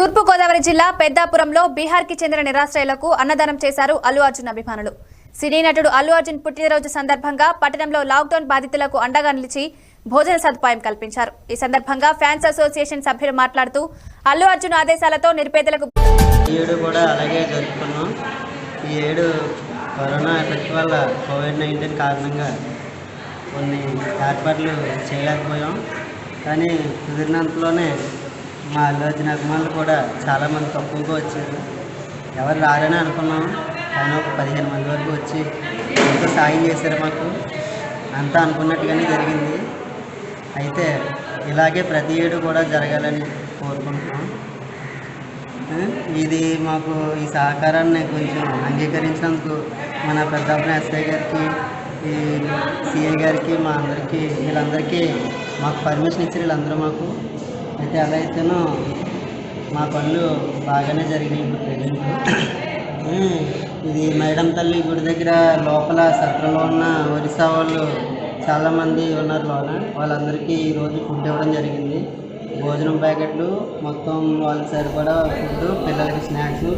తూర్పుగోదావరి జిల్లా పెద్దాపురంలో బీహార్కి చెందిన నిరాశ్రయులకు అన్నదానం చేశారు అల్లు అర్జున్ అభిమానులు. సినీ నటుడు అల్లు అర్జున్ పుట్టినరోజు సందర్భంగా పట్టణంలో లాక్డౌన్ బాధితులకు అండగా నిలిచి భోజన సదుపాయం కల్పించారు. ఈ సందర్భంగా ఫ్యాన్స్ అసోసియేషన్ సభ్యులు మాట్లాడుతూ అల్లు అర్జున్ ఆదేశాలతో నిరుపేదలకు ఏడు కూడా అలాగే జరుపుకున్నాం. ఈ ఏడు కరోనా ఎఫెక్ట్ వల్ల కోవిడ్ నైన్టీన్ కారణంగా కొన్ని ఏర్పాట్లు చేయలేకపోయాం. కానీ కుదిరినంతలోనే మా అల్లు అర్జున్ అభిమానులు కూడా చాలామంది తక్కువగా వచ్చారు. ఎవరు రారని అనుకున్నాం. కానీ ఒక పదిహేను మంది వరకు వచ్చి ఎంతో సాయం చేశారు మాకు? అంతా అనుకున్నట్టుగానే జరిగింది. అయితే ఇలాగే ప్రతి ఏడు కూడా జరగాలని కోరుకుంటున్నాం. ఇది మాకు ఈ సహకారాన్ని కొంచెం అంగీకరించినందుకు మన పెద్దాపురం ఎస్ఐ గారికి ఈ సిఐ గారికి మా అందరికీ వీళ్ళందరికీ మాకు పర్మిషన్ ఇచ్చారు వీళ్ళందరూ మాకు. అయితే అలా అయితేనో మా పనులు బాగానే జరిగినాయి ఇప్పుడు ప్రజెంట్ ఇది మేడం తల్లి గుడి దగ్గర లోపల సత్రంలో ఉన్న ఒరిస్సా వాళ్ళు చాలామంది ఉన్నారు లోన. వాళ్ళందరికీ ఈరోజు ఫుడ్ ఇవ్వడం జరిగింది. భోజనం ప్యాకెట్లు మొత్తం వాళ్ళకి సరిపడా ఫుడ్ పిల్లలకి స్నాక్స్.